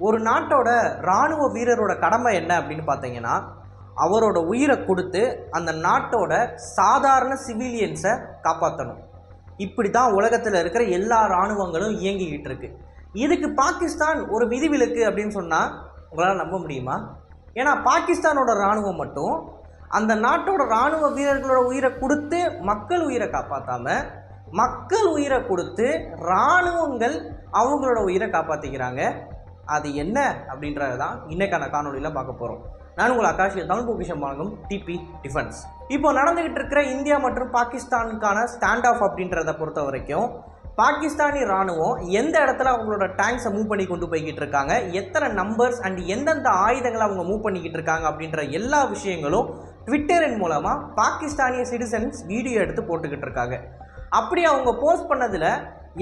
ஒரு நாட்டோட இராணுவ வீரரோட கடமை என்ன அப்படின்னு பார்த்தீங்கன்னா அவரோட உயிரை கொடுத்து அந்த நாட்டோட சாதாரண சிவிலியன்ஸை காப்பாற்றணும் இப்படி தான் உலகத்தில் இருக்கிற எல்லா இராணுவங்களும் இயங்கிக்கிட்டு இருக்கு. இதுக்கு பாகிஸ்தான் ஒரு விதிவிலக்கு அப்படின்னு சொன்னால் உங்களால் நம்ப முடியுமா? ஏன்னா பாகிஸ்தானோட இராணுவம் மட்டும் அந்த நாட்டோட இராணுவ வீரர்களோட உயிரை கொடுத்து மக்கள் உயிரை காப்பாற்றாம மக்கள் உயிரை கொடுத்து இராணுவங்கள் அவங்களோட உயிரை காப்பாற்றிக்கிறாங்க அது என்ன அப்படின்றது தான் இன்றைக்கான காணொலியில் பார்க்க போகிறோம் நான் உங்கள் ஆகாஷ் தமிழ் பொக்கிஷம் வழங்கும் டிபி டிஃபென்ஸ். இப்போ நடந்துகிட்டு இருக்கிற இந்தியா மற்றும் பாகிஸ்தானுக்கான ஸ்டாண்ட் ஆஃப் அப்படின்றத பொறுத்த வரைக்கும் பாகிஸ்தானி ராணுவம் எந்த இடத்துல அவங்களோட டேங்க்ஸை மூவ் பண்ணி கொண்டு போய்கிட்டு இருக்காங்க எத்தனை நம்பர்ஸ் அண்ட் எந்தெந்த ஆயுதங்களை அவங்க மூவ் பண்ணிக்கிட்டு இருக்காங்க அப்படின்ற எல்லா விஷயங்களும் ட்விட்டரின் மூலமாக பாகிஸ்தானிய சிட்டிசன்ஸ் வீடியோ எடுத்து போட்டுக்கிட்டு இருக்காங்க. அப்படி அவங்க போஸ்ட் பண்ணதில்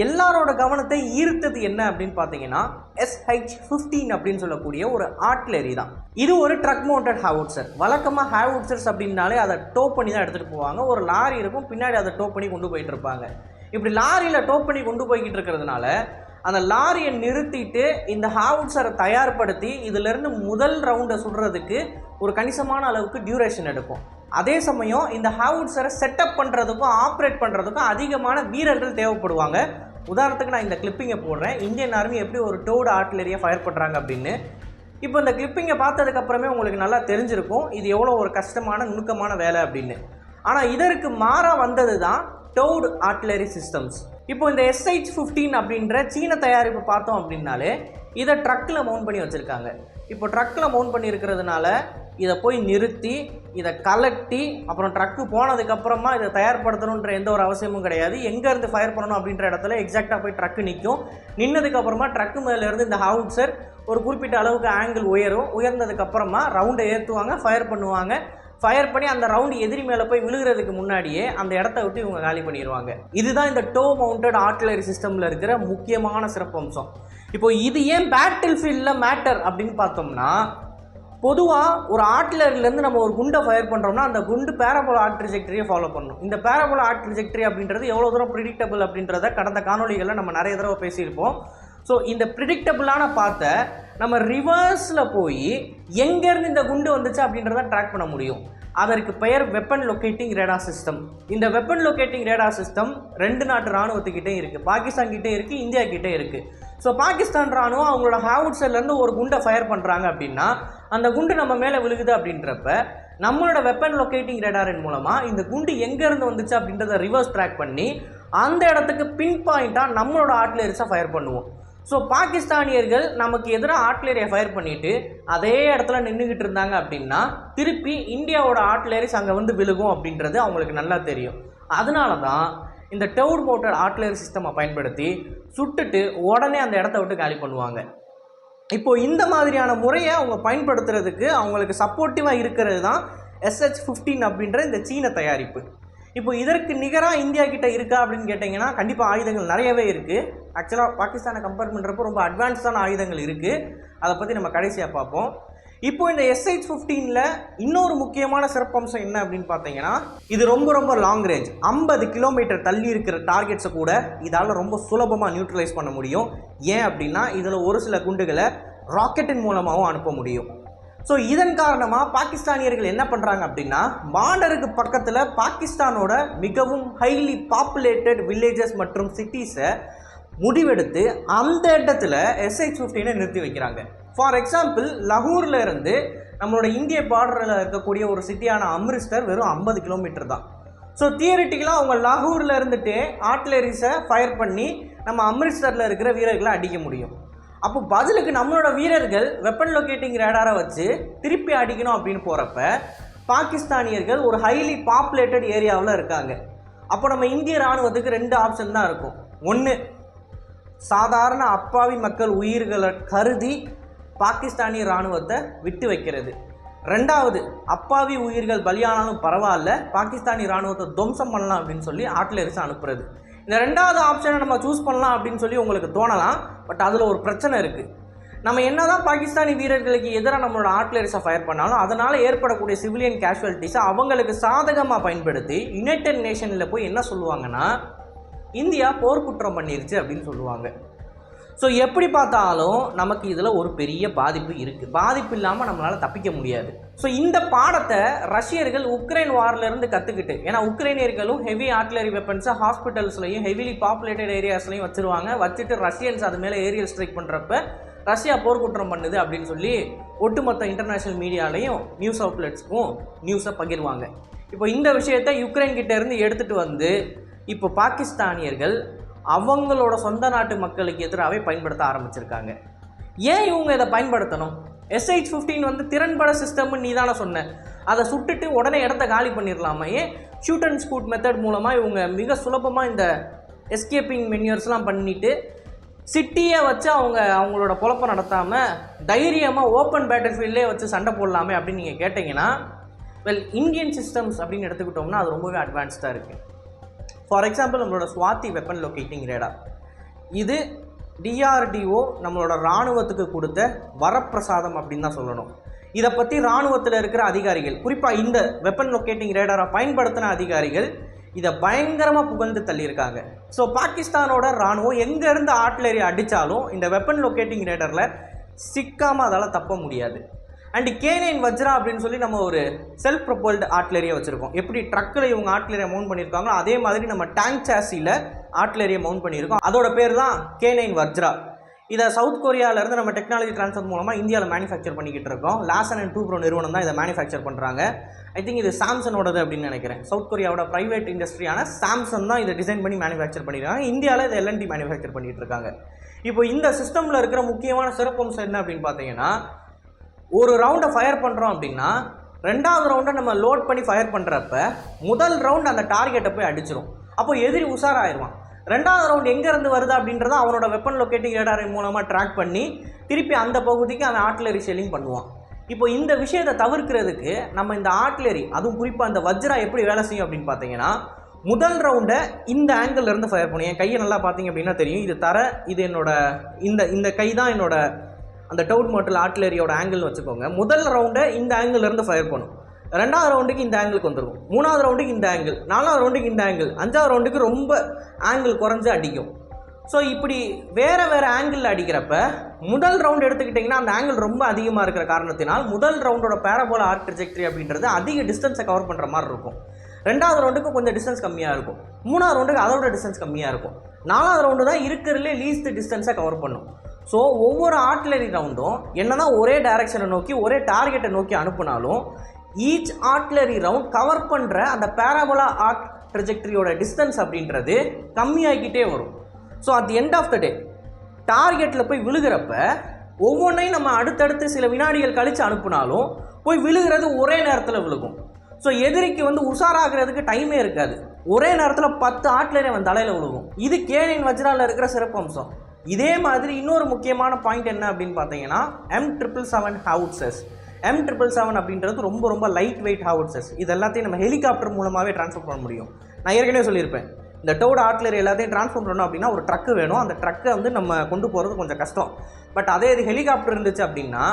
எல்லாரோட கவனத்தை ஈர்த்தது என்ன அப்படின்னு பார்த்தீங்கன்னா எஸ்ஹெச் ஃபிஃப்டீன் அப்படின்னு சொல்லக்கூடிய ஒரு ஆர்ட்லரி தான். இது ஒரு ட்ரக் மவுண்டட் ஹேவுட்ஸர் வழக்கமாக ஹேவுட்ஸர்ஸ் அப்படின்னாலே அதை டோப் பண்ணி தான் எடுத்துகிட்டு போவாங்க. ஒரு லாரி இருக்கும் பின்னாடி அதை டோப் பண்ணி கொண்டு போயிட்டு இருப்பாங்க. இப்படி லாரியில் டோப் பண்ணி கொண்டு போய்கிட்டு இருக்கிறதுனால அந்த லாரியை நிறுத்திட்டு இந்த ஹாவுட்ஸரை தயார்படுத்தி இதிலிருந்து முதல் ரவுண்டை சுடுறதுக்கு ஒரு கணிசமான அளவுக்கு டியூரேஷன் எடுக்கும். அதே சமயம் இந்த ஹாவுட்ஸரை செட்டப் பண்ணுறதுக்கும் ஆப்ரேட் பண்ணுறதுக்கும் அதிகமான வீரர்கள் தேவைப்படுவாங்க. உதாரணத்துக்கு நான் இந்த கிளிப்பிங்கை போடுறேன். இந்தியன் ஆர்மி எப்படி ஒரு டோடு ஆர்ட்லரியை ஃபயர் பண்ணுறாங்க அப்படின்னு. இப்போ இந்த கிளிப்பிங்கை பார்த்ததுக்கப்புறமே உங்களுக்கு நல்லா தெரிஞ்சிருக்கும். இது எவ்வளோ ஒரு கஷ்டமான நுணுக்கமான வேலை அப்படின்னு. ஆனால் இதற்கு மாறாக வந்தது தான் டோடு ஆர்ட்லரி சிஸ்டம்ஸ் இப்போ இந்த எஸ்ஐச் ஃபிஃப்டீன் அப்படின்ற சீன தயாரிப்பு பார்த்தோம் அப்படின்னாலே இதை ட்ரக்கில் மவுண்ட் பண்ணி வச்சுருக்காங்க. இப்போ ட்ரக்கில் மவுண்ட் பண்ணியிருக்கிறதுனால இதை போய் நிறுத்தி இதை கலட்டி அப்புறம் ட்ரக்கு போனதுக்கப்புறமா இதை தயார்படுத்தணுன்ற எந்த ஒரு அவசியமும் கிடையாது. எங்கேருந்து ஃபயர் பண்ணணும் அப்படின்ற இடத்துல எக்ஸாக்டாக போய் ட்ரக்கு நிற்கும் நின்னதுக்கப்புறமா ட்ரக்கு மேலேருந்து இந்த ஹவுட்ஸர் ஒரு குறிப்பிட்ட அளவுக்கு ஆங்கிள் உயரும். உயர்ந்ததுக்கப்புறமா ரவுண்டை ஏற்றுவாங்க ஃபயர் பண்ணுவாங்க. ஃபயர் பண்ணி அந்த ரவுண்டு எதிரி மேலே போய் விழுகிறதுக்கு முன்னாடியே அந்த இடத்த விட்டு இவங்க காலி பண்ணிடுவாங்க இதுதான் இந்த டோ மவுண்டட் ஆர்ட்லரி சிஸ்டமில் இருக்கிற முக்கியமான சிறப்பம்சம். இப்போ இது ஏன் பேட்டில் ஃபீல்டில் மேட்டர் அப்படின்னு பார்த்தோம்னா பொதுவாக ஒரு ஆர்ட்லரிலேருந்து நம்ம ஒரு குண்டை ஃபயர் பண்ணுறோம்னா அந்த குண்டு பேரபோல ஆர்ட் ட்ரிஜெக்டரியை ஃபாலோ பண்ணணும். இந்த பேரபோல ஆர்ட் ட்ரிஜெக்டரி அப்படின்றது எவ்வளோ தூரம் ப்ரிடிக்டபிள் அப்படின்றத கடந்த காணொலிகளில் நம்ம நிறைய தடவை பேசியிருப்போம். ஸோ இந்த ப்ரிடிக்டபிளான பார்த்த நம்ம ரிவர்ஸில் போய் எங்கேருந்து இந்த குண்டு வந்துச்சு அப்படின்றத ட்ராக் பண்ண முடியும். அதற்கு பெயர் வெப்பன் லொக்கேட்டிங் ரேடா சிஸ்டம் இந்த வெப்பன் லொக்கேட்டிங் ரேடா சிஸ்டம் ரெண்டு நாட்டு இராணுவத்துக்கிட்டே இருக்குது பாகிஸ்தான் கிட்டே இருக்குது இந்தியா கிட்டே இருக்குது ஸோ பாகிஸ்தான் ராணுவம் அவங்களோட ஹாவுட்ஸர்லேருந்து ஒரு குண்டை ஃபயர் பண்ணுறாங்க அப்படின்னா அந்த குண்டு நம்ம மேலே விழுகுது அப்படின்றப்ப நம்மளோட வெப்பன் லொக்கேட்டிங் ரேடாரின் மூலமாக இந்த குண்டு எங்கேருந்து வந்துச்சு அப்படின்றத ரிவர்ஸ் ட்ராக் பண்ணி அந்த இடத்துக்கு பின் பாயிண்ட்டாக நம்மளோட ஆர்ட்லரிஸை ஃபயர் பண்ணுவோம். ஸோ பாகிஸ்தானியர்கள் நமக்கு எதிராக ஆர்ட்லரியை ஃபயர் பண்ணிவிட்டு அதே இடத்துல நின்றுக்கிட்டு இருந்தாங்க அப்படின்னா திருப்பி இந்தியாவோட ஆர்ட்லரிஸ் அங்கே வந்து விழுகும் அப்படின்றது அவங்களுக்கு நல்லா தெரியும். அதனால தான் இந்த டவுட் மோட்டர் ஆர்ட்லரி சிஸ்டமை பயன்படுத்தி சுட்டுட்டு உடனே அந்த இடத்த விட்டு காலி பண்ணுவாங்க. இப்போது இந்த மாதிரியான முறையை அவங்க பயன்படுத்துறதுக்கு அவங்களுக்கு சப்போர்ட்டிவாக இருக்கிறது தான் எஸ்ஹெச் ஃபிஃப்டீன் அப்படின்ற இந்த சீன தயாரிப்பு. இப்போ இதற்கு நிகராக இந்தியா கிட்ட இருக்கா அப்படின்னு கேட்டிங்கன்னா கண்டிப்பாக ஆயுதங்கள் நிறையவே இருக்குது ஆக்சுவலாக பாகிஸ்தானை கம்பேர் பண்ணுறப்போ ரொம்ப அட்வான்ஸ்டான ஆயுதங்கள் இருக்குது அதை பற்றி நம்ம கடைசியாக பார்ப்போம். இப்போ இந்த எஸ்ஹெச் ஃபிஃப்டீனில் இன்னொரு முக்கியமான சிறப்பம்சம் என்ன அப்படின்னு பார்த்தீங்கன்னா இது ரொம்ப ரொம்ப லாங் ரேஞ்ச் ஐம்பது கிலோமீட்டர் தள்ளி இருக்கிற டார்கெட்ஸை கூட இதால் ரொம்ப சுலபமாக நியூட்ரலைஸ் பண்ண முடியும். ஏன் அப்படின்னா இதில் ஒரு சில குண்டுகளை ராக்கெட்டின் மூலமாகவும் அனுப்ப முடியும். ஸோ இதன் காரணமாக பாகிஸ்தானியர்கள் என்ன பண்ணுறாங்க அப்படின்னா பார்டருக்கு பக்கத்தில் பாகிஸ்தானோட மிகவும் ஹைலி பாப்புலேட்டட் வில்லேஜஸ் மற்றும் சிட்டிஸை முடிவெடுத்து அந்த இடத்துல எஸ்ஐச் ஃபிஃப்டீனை நிறுத்தி வைக்கிறாங்க. ஃபார் எக்ஸாம்பிள் லகூரில் இருந்து நம்மளோட இந்திய பார்டரில் இருக்கக்கூடிய ஒரு சிட்டியான அம்ரிஸ்டர் வெறும் ஐம்பது கிலோமீட்டர் தான். ஸோ தியரிட்டிக்கலாக அவங்க லாகூரில் இருந்துட்டு ஆர்ட்லரிஸை ஃபயர் பண்ணி நம்ம அம்ரிஸ்டரில் இருக்கிற வீரர்களை அடிக்க முடியும். அப்போ பதிலுக்கு நம்மளோட வீரர்கள் வெப்பன் லொக்கேட்டிங் ரேடாரை வச்சு திருப்பி அடிக்கணும் அப்படின்னு போகிறப்ப பாகிஸ்தானியர்கள் ஒரு ஹைலி பாப்புலேட்டட் ஏரியாவில் இருக்காங்க. அப்போ நம்ம இந்திய ராணுவத்துக்கு ரெண்டு ஆப்ஷன் தான் இருக்கும். ஒன்று சாதாரண அப்பாவி மக்கள் உயிர்களை கருதி பாகிஸ்தானிய ராணுவத்தை விட்டு வைக்கிறது. ரெண்டாவது அப்பாவி உயிர்கள் பலியானாலும் பரவாயில்ல பாகிஸ்தானி ராணுவத்தை துவம்சம் பண்ணலாம் அப்படின்னு சொல்லி ஆர்ட்லரிஸை அனுப்புறது. இந்த ரெண்டாவது ஆப்ஷனை நம்ம சூஸ் பண்ணலாம் அப்படின்னு சொல்லி உங்களுக்கு தோணலாம் பட் அதில் ஒரு பிரச்சனை இருக்குது நம்ம என்னதான் பாகிஸ்தானி வீரர்களுக்கு எதிராக நம்மளோட ஆர்ட்லரிஸை ஃபயர் பண்ணாலும் அதனால் ஏற்படக்கூடிய சிவிலியன் கேஷுவலிட்டிஸை அவங்களுக்கு சாதகமாக பயன்படுத்தி யுனைடெட் நேஷனில் போய் என்ன சொல்லுவாங்கன்னா இந்தியா போர்க்குற்றம் பண்ணிருச்சு அப்படின்னு சொல்லுவாங்க. ஸோ எப்படி பார்த்தாலும் நமக்கு இதில் ஒரு பெரிய பாதிப்பு இருக்குது பாதிப்பு இல்லாமல் நம்மளால் தப்பிக்க முடியாது. ஸோ இந்த பாடத்தை ரஷ்யர்கள் உக்ரைன் வார்லேருந்து கற்றுக்கிட்டு ஏன்னா உக்ரைனியர்களும் ஹெவி ஆர்ட்லரி வெப்பன்ஸை ஹாஸ்பிட்டல்ஸ்லையும் ஹெவிலி பாப்புலேட்டட் ஏரியாஸ்லையும் வச்சுருவாங்க. வச்சுட்டு ரஷ்யன்ஸ் அது மேலே ஏரியல் ஸ்ட்ரைக் பண்ணுறப்ப ரஷ்யா போர்க்குற்றம் பண்ணுது அப்படின்னு சொல்லி ஒட்டுமொத்த இன்டர்நேஷ்னல் மீடியாலையும் நியூஸ் அவுட்லெட்ஸ்க்கும் நியூஸை பகிர்வாங்க. இப்போ இந்த விஷயத்தை யுக்ரைன் கிட்டேருந்து எடுத்துகிட்டு வந்து இப்போ பாகிஸ்தானியர்கள் அவங்களோட சொந்த நாட்டு மக்களுக்கு எதிராகவே பயன்படுத்த ஆரம்பிச்சிருக்காங்க. ஏன் இவங்க இதை பயன்படுத்தணும்? எஸ்ஹெச் ஃபிஃப்டீன் வந்து திறன்பட சிஸ்டம்னு நீ தானே சொன்ன. அதை சுட்டுட்டு உடனே இடத்த காலி பண்ணிடலாமா? ஏன்? ஷூட் அண்ட் ஸ்கூட் மெத்தட் மூலமாக இவங்க மிக சுலபமாக இந்த எஸ்கேப்பிங் மென்யூர்ஸ்லாம் பண்ணிட்டு சிட்டியை வச்சு அவங்க அவங்களோட குழப்பம் நடத்தாமல் தைரியமாக ஓப்பன் பேட்டில் ஃபீல்டே வச்சு சண்டை போடலாமே அப்படின்னு நீங்கள் கேட்டிங்கன்னா வெல் இந்தியன் சிஸ்டம்ஸ் அப்படின்னு எடுத்துக்கிட்டோம்னா அது ரொம்பவே அட்வான்ஸ்டாக இருக்குது ஃபார் எக்ஸாம்பிள் நம்மளோட சுவாத்தி வெப்பன் லொக்கேட்டிங் ரேடார் இது டிஆர்டிஓ நம்மளோட இராணுவத்துக்கு கொடுத்த வரப்பிரசாதம் அப்படின்னு தான் சொல்லணும். இதை பற்றி இராணுவத்தில் இருக்கிற அதிகாரிகள் குறிப்பாக இந்த வெப்பன் லொக்கேட்டிங் ரேடாரை பயன்படுத்தின அதிகாரிகள் இதை பயங்கரமாக புகழ்ந்து தள்ளியிருக்காங்க. ஸோ பாகிஸ்தானோட இராணுவம் எங்கேருந்து ஆர்ட்லரி அடித்தாலும் இந்த வெப்பன் லொக்கேட்டிங் ரேடரில் சிக்காமல் அதால் தப்ப முடியாது. அண்ட் கேனைன் வஜ்ரா அப்படின்னு சொல்லி நம்ம ஒரு செல்ஃப் ப்ரொபோல்டு ஆர்ட்லரியை வச்சுருக்கோம். எப்படி ட்ரக்கில் இவங்க ஆர்ட்லரியை மவுண்ட் பண்ணியிருக்காங்களோ அதே மாதிரி நம்ம டேங்க் சாசியில் ஆர்ட்லரியை மவுண்ட் பண்ணியிருக்கோம். அதோட பேர் தான் கேனைன் வஜ்ரா. இதை சவுத் கொரியாவிலேருந்து நம்ம டெக்னாலஜி ட்ரான்ஸ்ஃபர் மூலமாக இந்தியாவில் மேனுஃபேக்சர் பண்ணிக்கிட்டு இருக்கோம். லாசன் அண்ட் டூ ப்ரோ நிறுவனம் தான் இதை மேனுஃபேக்சர் பண்ணுறாங்க ஐ திங்க் இது சாம்சனோடது அப்படின்னு நினைக்கிறேன். சவுத் கொரியாவோட ப்ரைவேட் இண்டஸ்ட்ரியான சாம்சங் தான் இதை டிசைன் பண்ணி மேனுஃபேக்சர் பண்ணியிருக்காங்க இந்தியாவில் இதை எல்என்டி மேனுஃபேக்சர் பண்ணிகிட்டு இருக்காங்க. இப்போ இந்த சிஸ்டமில் இருக்கிற முக்கியமான சிறப்பம்சம் என்ன அப்படின்னு பார்த்தீங்கன்னா ஒரு ரவுண்டை ஃபயர் பண்ணுறோம் அப்படின்னா ரெண்டாவது ரவுண்டை நம்ம லோட் பண்ணி ஃபயர் பண்ணுறப்ப முதல் ரவுண்ட் அந்த டார்கெட்டை போய் அடிச்சிடும் அப்போ எதிரி உஷாராயிருவான். ரெண்டாவது ரவுண்ட் எங்கேருந்து வருது அப்படின்றத அவனோட வெப்பன் லொக்கேட்டிங் ரேடாரின் மூலமாக ட்ராக் பண்ணி திருப்பி அந்த பகுதிக்கு அவன் ஆர்ட்லரி ஷெல்லிங் பண்ணுவான். இப்போ இந்த விஷயத்தை தவிர்க்கிறதுக்கு நம்ம இந்த ஆர்ட்லரி அதுவும் குறிப்பாக அந்த வஜ்ரா எப்படி வேலை செய்யும் அப்படின்னு பார்த்தீங்கன்னா முதல் ரவுண்டை இந்த ஆங்கிள் இருந்து ஃபயர் பண்ணும். என் கையை நல்லா பார்த்தீங்க அப்படின்னா தெரியும். இது தர இது என்னோட இந்த இந்த கை தான் என்னோட அந்த டவுட் மோட்டல் ஆர்ட்லரியோட ஆங்கிள் வச்சுக்கோங்க. முதல் ரவுண்டை இந்த ஆங்கிள்லேருந்து ஃபயர் பண்ணும். ரெண்டாவது ரவுண்டுக்கு இந்த ஆங்கிளுக்கு வந்துடும் மூணாவது ரவுண்டுக்கு இந்த ஆங்கிள் நாலாவது ரவுண்டுக்கு இந்த ஆங்கிள் அஞ்சாவது ரவுண்டுக்கு ரொம்ப ஆங்கிள் குறைஞ்சு அடிக்கும். ஸோ இப்படி வேறு வேறு ஆங்கிளில் அடிக்கிறப்ப முதல் ரவுண்ட் எடுத்துக்கிட்டிங்கன்னா அந்த ஆங்கிள் ரொம்ப அதிகமாக இருக்கிற காரணத்தினால் முதல் ரவுண்டோட பேரபோல ஆர்ட் ட்ரெஜெக்டரி அப்படின்றது அதிக டிஸ்டன்ஸை கவர் பண்ணுற மாதிரி இருக்கும். ரெண்டாவது ரவுண்டுக்கு கொஞ்சம் டிஸ்டன்ஸ் கம்மியாக இருக்கும். மூணாவது ரவுண்டுக்கு அதோட டிஸ்டன்ஸ் கம்மியாக இருக்கும். நாலாவது ரவுண்டு தான் இருக்கிறதுலே லீஸ்ட் டிஸ்டன்ஸை கவர் பண்ணும். ஸோ ஒவ்வொரு ஆர்ட்லரி ரவுண்டும் என்னதான் ஒரே டைரக்ஷனை நோக்கி ஒரே டார்கெட்டை நோக்கி அனுப்புனாலும் ஈச் ஆர்ட்லரி ரவுண்ட் கவர் பண்ணுற அந்த பேராபோலா ஆர்ட் ட்ரெஜெக்டரியோட டிஸ்டன்ஸ் அப்படின்றது கம்மியாகிக்கிட்டே வரும். So at the end of the day டார்கெட்டில் போய் விழுகிறப்ப ஒவ்வொன்றையும் நம்ம அடுத்தடுத்து சில வினாடிகள் கழித்து அனுப்புனாலும் போய் விழுகிறது ஒரே நேரத்தில் விழுகும். ஸோ எதிரிக்கு வந்து உஷாராகிறதுக்கு டைமே இருக்காது. ஒரே நேரத்தில் பத்து ஆட்லரே அவன் தலையில் விழுகும். இது கேனின் வஜ்ராவில் இருக்கிற சிறப்பம்சம். இதே மாதிரி இன்னொரு முக்கியமான பாயிண்ட் என்ன அப்படின்னு பார்த்தீங்கன்னா M triple seven howitzers M triple seven அப்படின்றது ரொம்ப ரொம்ப லைட் வெயிட் ஹவுட்ஸஸ் இது எல்லாத்தையும் நம்ம ஹெலிகாப்டர் மூலமாகவே ட்ரான்ஸ்ஃபர் பண்ண முடியும். நான் ஏற்கனவே சொல்லியிருப்பேன். இந்த டோட் ஆட்லர் எல்லாத்தையும் ட்ரான்ஸ்ஃபர் பண்ணணும் அப்படின்னா ஒரு ட்ரக்கு வேணும். அந்த ட்ரக்கை வந்து நம்ம கொண்டு போகிறது கொஞ்சம் கஷ்டம். பட் அதே இது ஹெலிகாப்டர் இருந்துச்சு அப்படின்னா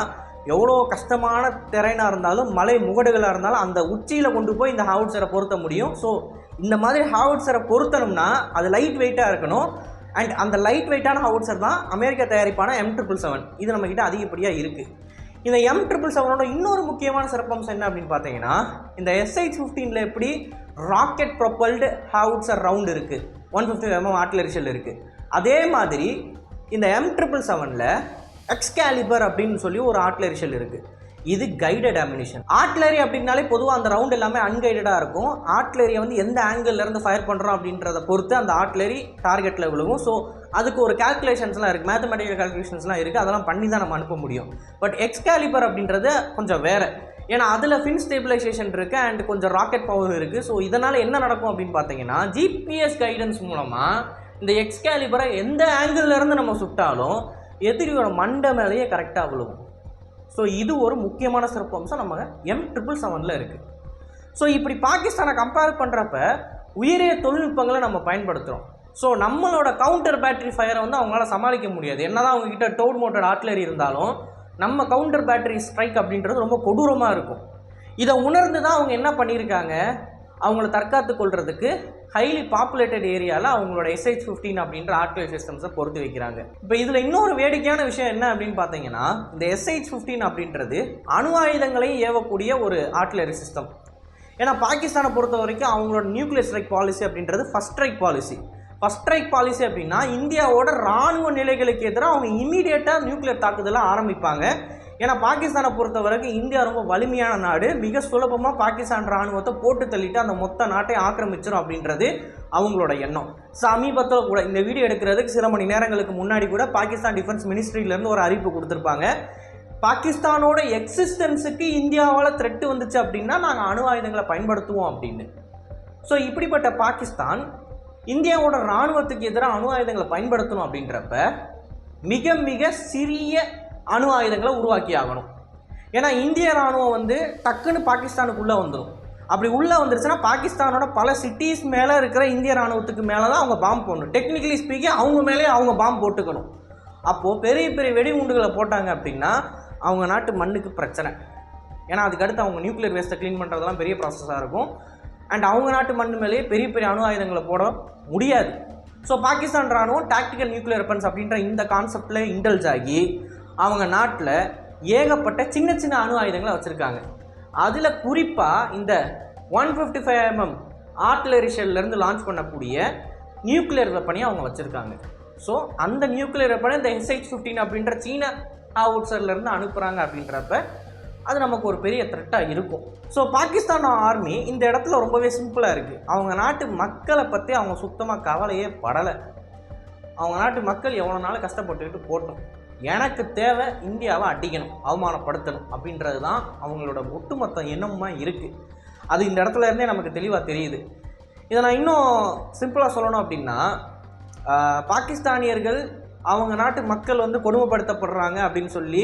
எவ்வளோ கஷ்டமான தெரைனாக இருந்தாலும் மலை முகடுகளாக இருந்தாலும் அந்த உச்சியில் கொண்டு போய் இந்த ஹவுட்ஸரை பொருத்த முடியும். ஸோ இந்த மாதிரி ஹாவுட்ஸரை பொருத்தணும்னா அது லைட் வெயிட்டாக இருக்கணும். அண்ட் அந்த லைட் வெயிட்டான ஹவுட்ஸர் தான் அமெரிக்கா தயாரிப்பான எம் ட்ரிபிள் செவன் இது நம்மக்கிட்ட அதிகப்படியாக இருக்குது இந்த எம் ட்ரிபிள் செவனோட இன்னொரு முக்கியமான சிறப்பம்சம் என்ன அப்படின்னு பார்த்தீங்கன்னா இந்த எஸ்ஐ ஃபிஃப்டீனில் எப்படி ராக்கெட் ப்ரொப்பல்டு ஹவுட்ஸர் ரவுண்ட் இருக்குது ஒன் ஃபிஃப்டி எம்எம் ஆர்ட்லரிஷல் இருக்குது அதே மாதிரி இந்த எம் ட்ரிபிள் செவனில் எக்ஸ்கேலிபர் அப்படின்னு சொல்லி ஒரு ஆர்ட்லரிசல் இருக்குது இது கைடட் அமினிஷன் ஆர்ட்லரி அப்படின்னாலே பொதுவாக அந்த ரவுண்ட் எல்லாமே அன்கைடடாக இருக்கும். ஆர்ட்லரியை வந்து எந்த ஆங்கிள்லேருந்து இருந்து ஃபயர் பண்ணுறோம் அப்படின்றத பொறுத்து அந்த ஆர்ட்லரி டார்கெட்டில் விழுகும். ஸோ அதுக்கு ஒரு கேல்குலேஷன்ஸ்லாம் இருக்குது மேத்தமெட்டிக்கல் கால்குலேஷன்ஸ்லாம் இருக்குது அதெல்லாம் பண்ணி தான் நம்ம அனுப்ப முடியும். பட் எக்ஸ்கேலிபர் அப்படின்றது கொஞ்சம் வேறு. ஏன்னா அதில் ஃபின் ஸ்டேபிளைசேஷன் இருக்குது அண்ட் கொஞ்சம் ராக்கெட் பவர் இருக்குது ஸோ இதனால் என்ன நடக்கும் அப்படின்னு பார்த்தீங்கன்னா ஜிபிஎஸ் கைடன்ஸ் மூலமாக இந்த எக்ஸ்கேலிபரை எந்த ஆங்கிள்லேருந்து நம்ம சுட்டாலும் எதிரியோட மண்டை மேலேயே கரெக்டாக விழுகும். ஸோ இது ஒரு முக்கியமான சிறப்பம்சம் நம்ம எம் ட்ரிபிள் செவனில் இருக்குது ஸோ இப்படி பாகிஸ்தானை கம்பேர் பண்ணுறப்ப உயரிய தொழில்நுட்பங்களை நம்ம பயன்படுத்துகிறோம் ஸோ நம்மளோட கவுண்டர் பேட்டரி ஃபயரை வந்து அவங்களால சமாளிக்க முடியாது. என்னதான் தான் அவங்ககிட்ட டோட் மோட்டர் ஆர்ட்லரி இருந்தாலும் நம்ம கவுண்டர் பேட்டரி ஸ்ட்ரைக் அப்படின்றது ரொம்ப கொடூரமாக இருக்கும். இதை உணர்ந்து தான் அவங்க என்ன பண்ணியிருக்காங்க? அவங்கள தற்காத்து கொள்கிறதுக்கு ஹைலி பாப்புலேட்டட் ஏரியாவில் அவங்களோட எஸ்ஹெச் ஃபிஃப்டீன் அப்படின்ற ஆர்டிலரி சிஸ்டம்ஸை பொறுத்து வைக்கிறாங்க. இப்போ இதில் இன்னொரு வேடிக்கையான விஷயம் என்ன அப்படின்னு பார்த்தீங்கன்னா இந்த எஸ்ஹெச் ஃபிஃப்டீன் அப்படின்றது அணு ஆயுதங்களையும் ஏவக்கூடிய ஒரு ஆர்டிலரி சிஸ்டம் ஏன்னா பாகிஸ்தானை பொறுத்த வரைக்கும் அவங்களோட நியூக்ளியர் ஸ்ட்ரைக் பாலிசி அப்படின்றது first strike policy first strike policy அப்படின்னா இந்தியாவோட ராணுவ நிலைகளுக்கு எதிராக அவங்க இமீடியட்டாக நியூக்ளியர் தாக்குதலை ஆரம்பிப்பாங்க. ஏன்னா பாகிஸ்தானை பொறுத்த வரைக்கும் இந்தியா ரொம்ப வலிமையான நாடு. மிக சுலபமாக பாகிஸ்தான் ராணுவத்தை போட்டு தள்ளிட்டு அந்த மொத்த நாட்டை ஆக்கிரமிச்சிடும் அப்படின்றது அவங்களோட எண்ணம். சமீபத்தில் கூட இந்த வீடியோ எடுக்கிறதுக்கு சில மணி நேரங்களுக்கு முன்னாடி கூட பாகிஸ்தான் டிஃபென்ஸ் மினிஸ்ட்ரியிலேருந்து ஒரு அறிவிப்பு கொடுத்துருப்பாங்க. பாகிஸ்தானோட எக்ஸிஸ்டன்ஸுக்கு இந்தியாவால் த்ரெட்டு வந்துச்சு அப்படின்னா நாங்கள் அணு ஆயுதங்களை பயன்படுத்துவோம் அப்படின்னு. ஸோ இப்படிப்பட்ட பாகிஸ்தான் இந்தியாவோட இராணுவத்துக்கு எதிராக அணு ஆயுதங்களை பயன்படுத்தணும் அப்படின்றப்ப மிக மிக சிறிய அணு ஆயுதங்களை உருவாக்கி ஆகணும் ஏன்னா இந்திய ராணுவம் வந்து டக்குன்னு பாகிஸ்தானுக்குள்ளே வந்துடும் அப்படி உள்ளே வந்துருச்சுன்னா பாகிஸ்தானோட பல சிட்டிஸ் மேலே இருக்கிற இந்திய ராணுவத்துக்கு மேலே தான் அவங்க பாம்பு போடணும். டெக்னிக்கலி ஸ்பீக்கிங் அவங்க மேலே அவங்க பாம்பு போட்டுக்கணும். அப்போது பெரிய பெரிய வெடிகுண்டுகளை போட்டாங்க அப்படின்னா அவங்க நாட்டு மண்ணுக்கு பிரச்சனை. ஏன்னா அதுக்கடுத்து அவங்க நியூக்ளியர் வேஸ்ட்டை க்ளீன் பண்ணுறதெல்லாம் பெரிய ப்ராசஸாக இருக்கும். அண்ட் அவங்க நாட்டு மண் மேலேயே பெரிய பெரிய அணு ஆயுதங்களை போட முடியாது. ஸோ பாகிஸ்தான் ராணுவம் டாக்டிக்கல் நியூக்ளியர் வெப்பன்ஸ் அப்படின்ற இந்த கான்செப்டில் இன்டல்ஜ் ஆகி அவங்க நாட்டில் ஏகப்பட்ட சின்ன சின்ன அணு ஆயுதங்களை வச்சுருக்காங்க. அதில் குறிப்பாக இந்த one fifty five MM artillery ஷெல்லேருந்து லான்ச் பண்ணக்கூடிய நியூக்ளியர் வெப்பனையும் அவங்க வச்சுருக்காங்க. ஸோ அந்த நியூக்ளியர் வெப்பனை இந்த எஸ்ஹெச் ஃபிஃப்டீன் அப்படின்ற சீன அவுட்சர்லேருந்து அனுப்புகிறாங்க அப்படின்றப்ப அது நமக்கு ஒரு பெரிய த்ரெட்டாக இருக்கும். ஸோ பாகிஸ்தான் ஆர்மி இந்த இடத்துல ரொம்பவே சிம்பிளாக இருக்குது அவங்க நாட்டு மக்களை பற்றி அவங்க சுத்தமாக கவலையே படலை. அவங்க நாட்டு மக்கள் எவ்வளோ நாள் கஷ்டப்பட்டுக்கிட்டு போட்டோம். எனக்கு தேவை இந்தியாவை அடிக்கணும் அவமானப்படுத்தணும் அப்படின்றது தான் அவங்களோட ஒட்டுமொத்த எண்ணமாக இருக்குது அது இந்த இடத்துல இருந்தே நமக்கு தெளிவாக தெரியுது. இதை நான் இன்னும் சிம்பிளாக சொல்லணும் அப்படின்னா பாகிஸ்தானியர்கள் அவங்க நாட்டு மக்கள் வந்து கொடுமைப்படுத்தப்படுறாங்க அப்படின்னு சொல்லி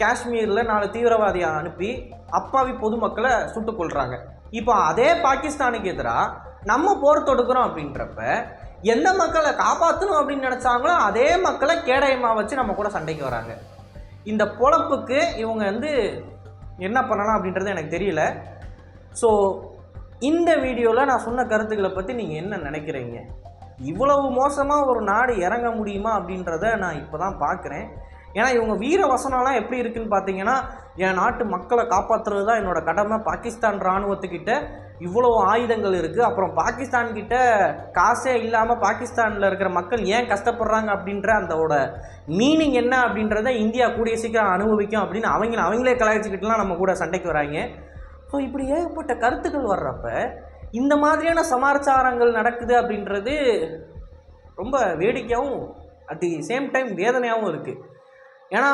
காஷ்மீரில் நாலு தீவிரவாதியை அனுப்பி அப்பாவி பொதுமக்களை சுட்டுக்கொள்கிறாங்க இப்போ அதே பாகிஸ்தானுக்கு எதிராக நம்ம போர் தொடுக்கிறோம் அப்படின்றப்ப எந்த மக்களை காப்பாற்றணும் அப்படின்னு நினச்சாங்களோ அதே மக்களை கேடயமாக வச்சு நம்ம கூட சண்டைக்கு வராங்க. இந்த பொழப்புக்கு இவங்க வந்து என்ன பண்ணலாம் அப்படின்றது எனக்கு தெரியல. ஸோ இந்த வீடியோவில் நான் சொன்ன கருத்துக்களை பற்றி நீங்கள் என்ன நினைக்கிறீங்க? இவ்வளவு மோசமாக ஒரு நாடு இறங்க முடியுமா அப்படின்றத நான் இப்போ தான் பார்க்குறேன் ஏன்னா இவங்க வீர வசனம்லாம் எப்படி இருக்குன்னு பார்த்தீங்கன்னா என் நாட்டு மக்களை காப்பாற்றுறது தான் என்னோட கடமை. பாகிஸ்தான் இராணுவத்துக்கிட்ட இவ்வளோ ஆயுதங்கள் இருக்குது அப்புறம் பாகிஸ்தான் கிட்ட காசே இல்லாமல் பாகிஸ்தானில் இருக்கிற மக்கள் ஏன் கஷ்டப்படுறாங்க அப்படின்ற அந்தோட மீனிங் என்ன அப்படின்றத இந்தியா கூடிய சீக்கிரம் அனுபவிக்கும் அப்படின்னு அவங்கள அவங்களே கலாய்ச்சிக்கிட்டுலாம் நம்ம கூட சண்டைக்கு வராங்க. ஸோ இப்படி ஏகப்பட்ட கருத்துக்கள் வர்றப்ப இந்த மாதிரியான சமாச்சாரங்கள் நடக்குது அப்படின்றது ரொம்ப வேடிக்கையாகவும் அட் தி சேம் டைம் வேதனையாகவும் இருக்குது ஏன்னா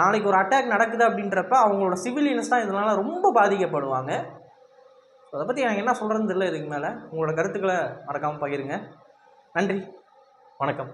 நாளைக்கு ஒரு அட்டாக் நடக்குது அப்படின்றப்ப அவங்களோட சிவிலியன்ஸ் தான் இதனால் ரொம்ப பாதிக்கப்படுவாங்க. அதை பற்றி எனக்கு என்ன சொல்கிறதுன்னு தெரியல இதுக்கு மேலே. உங்களோட கருத்துக்களை மறக்காமல் பகிருங்க. நன்றி. வணக்கம்.